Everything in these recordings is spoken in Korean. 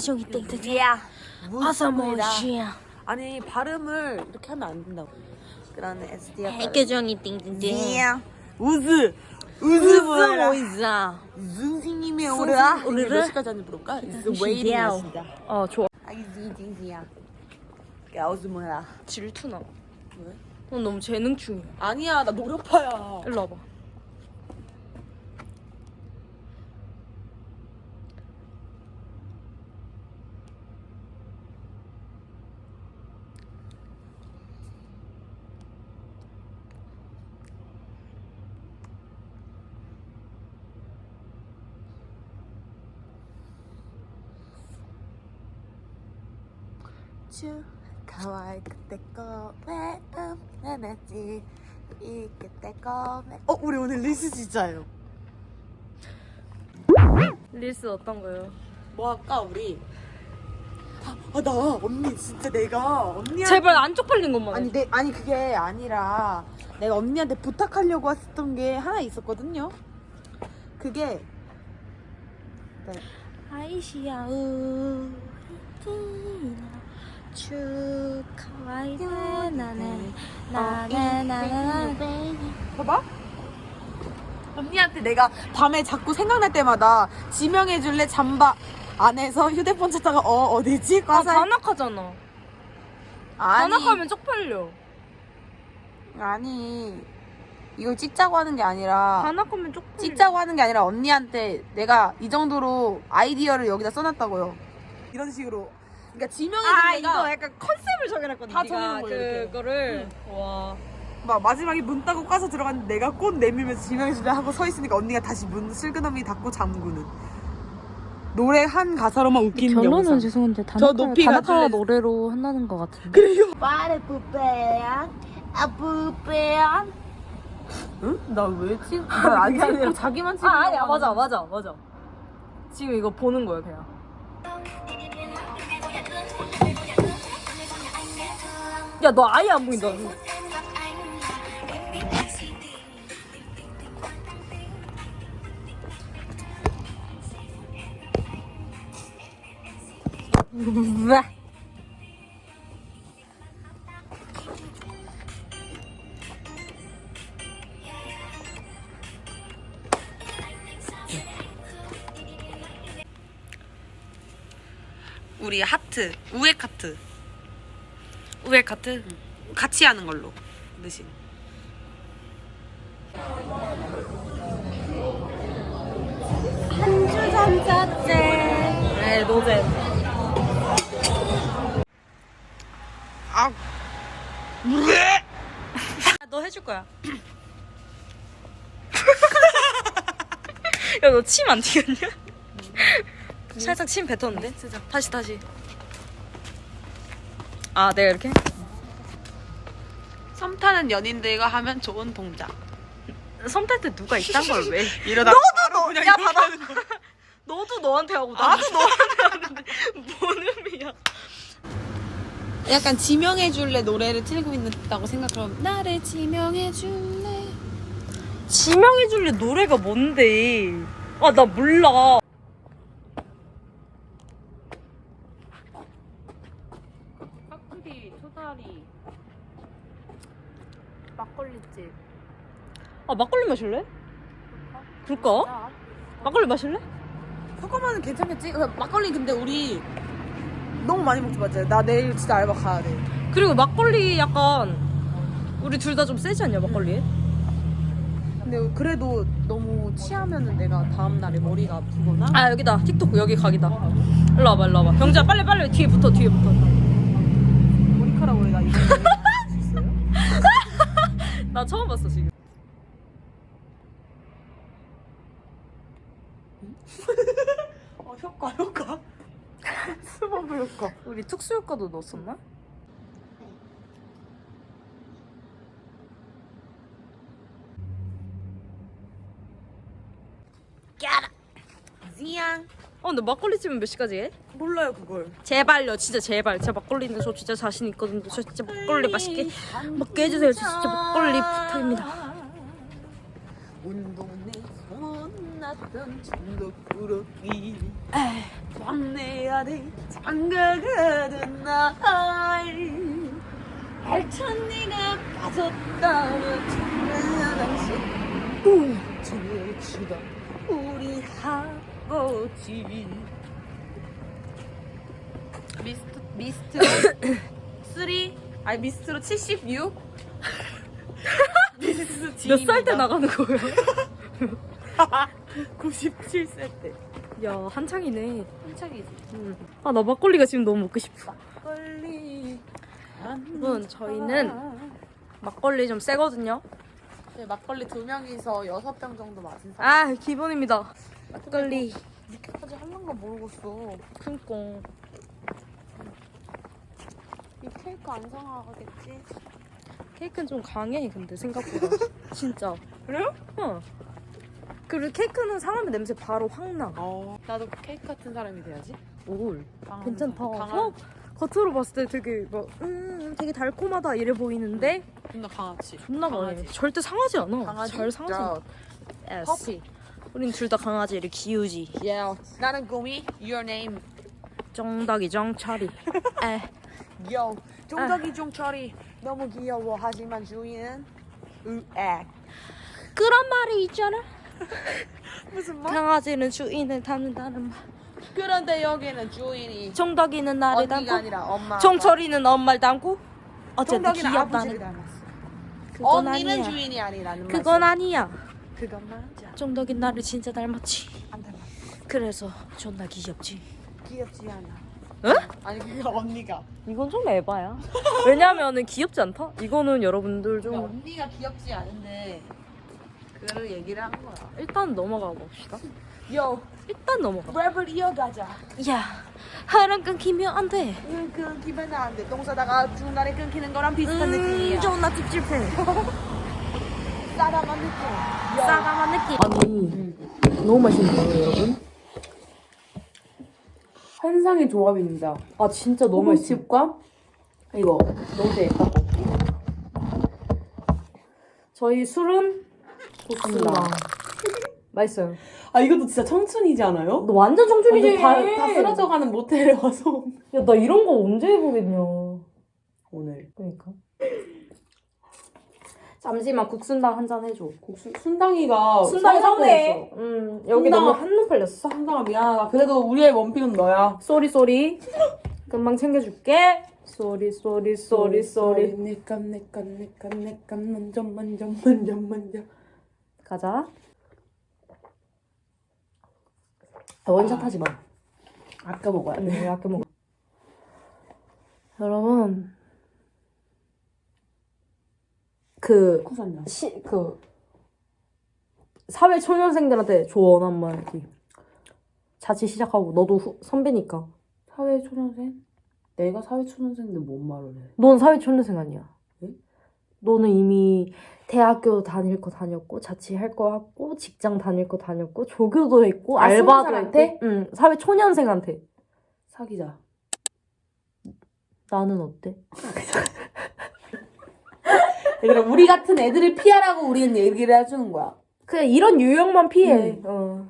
해계종이 땡땡이야. 어서 모시야. 아니 발음을 이렇게 하면 안 된다고. 그런 SD야. 해계종이 땡땡땡. 우즈. 우즈? 모이자. 선생님의 무슨 오라. 오르르? 몇 시까지 하는지 물어볼까? Waiting. 어 좋아. 아이즈딩이야. 야우즈 뭐야? 질투나. 왜? 넌 너무 재능충이야. 아니야 나 노력파야. 일로 와봐. 주 가와이 그때 거왜 음해냈지 이 그때 거왜 어 우리 오늘 리스 진짜예요. 릴스 어떤 거요? 뭐 할까 우리? 아 나 언니 진짜 내가 언니한테 제발 안 쪽팔린 것만. 아니 내 아니 그게 아니라 내가 언니한테 부탁하려고 했던 게 하나 있었거든요. 그게 네. 아이시야 우리나 축하와이 나는 나는 나는 봐봐. 언니한테 내가 밤에 자꾸 생각날 때마다 지명해줄래 잠바 안에서 휴대폰 찾다가 어 어디지? 아 과사 반악하잖아. 아니 반악하면 쪽팔려. 아니 이걸 찍자고 하는 게 아니라 반악하면 쪽팔려. 찍자고 하는 게 아니라 언니한테 내가 이 정도로 아이디어를 여기다 써놨다고요. 이런 식으로. 그러니까 지명해준 아 이거 약간 컨셉을 정해놨거든. 다 정해놓은 이렇게. 그거를 와. 막 마지막에 문 따고 까서 들어갔는데 내가 꽃 내밀면서 지명해주려 하고 서 있으니까 언니가 다시 문 슬그머니 닫고 잠그는. 노래 한 가사로만 웃기는 결론은 영상. 죄송한데 저 다나카 높이 다나카 가질래. 노래로 한다는 것 같은데. 그래요. 빠르 뿌빼야 아 뿌빼야 응? 나 왜 찍? 나안 찍고 자기만 찍고. 아 아니야 맞아 맞아 맞아 지금 이거 보는 거야 그냥 야 너 아예 안 보인다 왜? 우리 하트, 우액 하트. 우에 카트 같이 하는 걸로. 대신. 한주 전자째 네 노잼 아. 왜? 너 해줄 거야. 야, 너 침 안 튀겼냐? 살짝 침 뱉었는데? 다시, 다시. 아, 내가 이렇게? 섬 타는 연인들과 하면 좋은 동작. 섬탈 때 누가 이딴 걸 왜? 이러다 너도 너, 그냥 야, 이렇게 봐봐. 너도 너한테 하고, 나도 너한테 하는데, 뭔 의미야? 약간 지명해줄래 노래를 틀고 있다고 생각하면 나를 지명해줄래 지명해줄래 노래가 뭔데? 아, 나 몰라. 초다리 막걸리집 아, 막걸리 마실래? 그럴까? 막걸리 마실래? 잠깐만은 괜찮겠지? 그 막걸리 근데 우리 너무 많이 먹지 맞지? 나 내일 진짜 알바 가야 돼 그리고 막걸리 약간 우리 둘 다 좀 세지 않냐 막걸리에? 근데 그래도 너무 취하면은 내가 다음 날에 머리가 아프거나 아 여기다 틱톡 여기 각이다 일로 와봐 일로 와봐 경자 빨리 빨리 뒤에 붙어 뒤에 붙어 나 처음 봤어 지금. 어 효과 효과. 스머브 효과. 우리 특수 효과도 넣었었나? 지양 어 근데 막걸리 집은 몇 시까지 해? 몰라요 그걸. 제발요 진짜 제발. 제가 막걸리인데 저 진짜 자신 있거든요. 저 진짜 막걸리 맛있게 먹게 해주세요. 저 진짜 막걸리 부탁입니다. 온 동네 소문났던 천덕꾸러기 광내 안에 장가가던 날 알찬니가 빠졌다면 정말 당신 우주를 치다 우리 아 버지 미스트 미스트로 3 아니 미스트로 76 미스트 몇살 때 나가는 거예요? 97세 때 야 한창이네. 한창이지 아 나 막걸리가 지금 너무 먹고 싶어. 막걸리 여러분 저희는 막걸리 좀 세거든요. 네, 막걸리 두 명이서 여섯 병 정도 마신 사람 아 기본입니다. 막걸리. 이렇게까지 할란가 모르겠어 큰꽁. 이 케이크 안 상하겠지? 케이크는 좀 강해 근데 생각보다. 진짜. 그래요? 어. 그리고 케이크는 상하면 냄새 바로 확 나. 어 나도 케이크 같은 사람이 돼야지 올. 강한 괜찮다. 사- 강한 어, 겉으로 봤을 때 되게 막 음, 되게 달콤하다 이래 보이는데 존나 강하지 존나 강해. 강아지. 절대 상하지 않아. 강아지? 잘 상하지 않아. 커피 우린 둘 다 강아지를 키우지. yeah. 나는 구미 Your name 정덕이 정철이. 에. Yo 종덕이 종철이 너무 귀여워 하지만 주인은 으악 그런 말이 있잖아. 무슨 말? 강아지는 주인을 닮는다는 말. 그런데 여기는 주인이 정덕이는 나를 언니가 닮고 아니라 엄마 정철이는 엄마를 닮고 어쨌든 정덕이는 아버지를 귀엽다는 닮았어 그건 언니는 아니야. 주인이 아니라는 그건 말씀. 아니야. 그것만 하자 정덕이 나를 진짜 닮았지. 안 닮았어 그래서 존나 귀엽지. 귀엽지 않아 응? 아니 그게 언니가 이건 좀 에바야. 왜냐면은 귀엽지 않다? 이거는 여러분들 좀 언니가 귀엽지 않은데 그를 얘기를 한 거야 일단 넘어가 봅시다. 요 일단 넘어가. 랩을 이어가자 야, 하랑 끊기면 안 돼. 응 끊기면 안돼 똥 싸다가 중간에 끊기는 거랑 비슷한 음, 느낌이야 존나 찝찝해. 싸다만 느낌 요. 싸가만 느낌. 아니, 너무 맛있는데요, 여러분? 환상의 조합입니다. 아, 진짜 너무 맛있어. 호흡칩과 이거 너무 재밌다. 저희 술은 좋습니다. 맛있어요. 아 이것도 진짜 청춘이지 않아요? 너 완전 청춘이지. 완전 다, 다 쓰러져가는 모텔에 와서 야, 나 이런 거 언제 해보겠냐. 오늘 그러니까. 잠시만 국순당 한 잔 해줘. 국수 순당이가 순당이. 서운해. 응, 여기 순당. 너무 한눈 팔렸어. 순당아 미안하다. 그래도 우리의 원픽은 너야. 쏘리 쏘리. 금방 챙겨줄게. 쏘리 쏘리 쏘리 쏘리. 내감 내감 내감 내감 먼저 먼저 먼저 먼저. 가자. 아, 원샷 하지 마. 아까 먹어야 돼. 네, 아껴 먹어. 여러분, 그. 시, 그, 사회 초년생들한테 조언 한번 이렇게. 자취 시작하고, 너도 후, 선배니까. 사회 초년생? 내가 사회 초년생인데 뭔 말을 해? 넌 사회 초년생 아니야. 응? 너는 이미 대학교 다닐 거 다녔고, 자취할 거 했고, 직장 다닐 거 다녔고, 조교도 했고, 아, 알바도? 했고, 응, 사회 초년생한테. 사귀자. 나는 어때? 얘들아 우리 같은 애들을 피하라고 우리는 얘기를 해주는 거야. 그냥 이런 유형만 피해. 음. 어.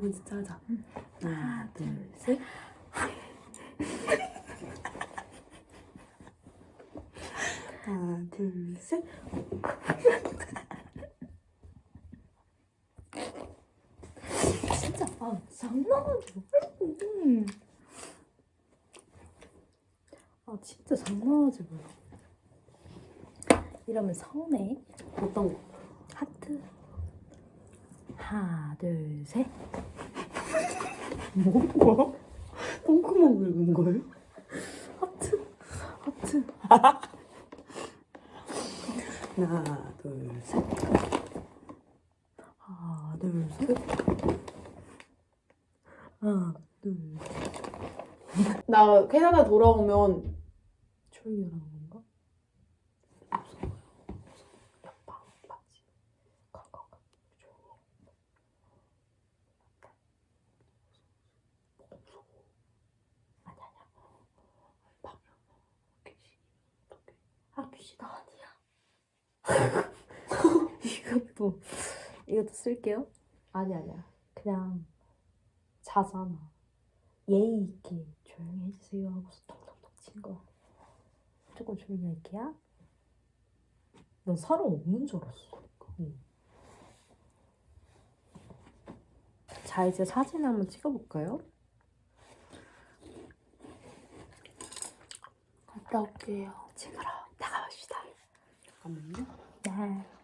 진짜 하자. 하나, 둘, 셋. 하나, 둘, 셋. 진짜 아 장난하지 마. 아 진짜 장난하지 마. 이러면 서운해. 어떤 거? 하트. 하나 둘 셋. 뭐? 뭐? 똥구멍 긁은 거예요? 하트. 하트. 하나, 둘, 셋. 하나 둘 셋. 하나 둘. 나 캐나다 돌아오면 조용히 하라는 건가? 옆방 맞지? 가가 가. 조용히. 무서워. 아니 아니야. 방이야. 귀신. 어떡해. 아 귀신 아니야. 이것도 이것도 쓸게요. 아니 아니야. 그냥 자잖아. 예의 있게 조용히 해주세요 하고서 톡톡톡 친 거야. 조금 조용히 할게요. 난 사람 없는 줄 알았어. 응. 자 이제 사진 한번 찍어볼까요? 갔다 올게요. 찍으러 나가봅시다. 잠깐만요. 네.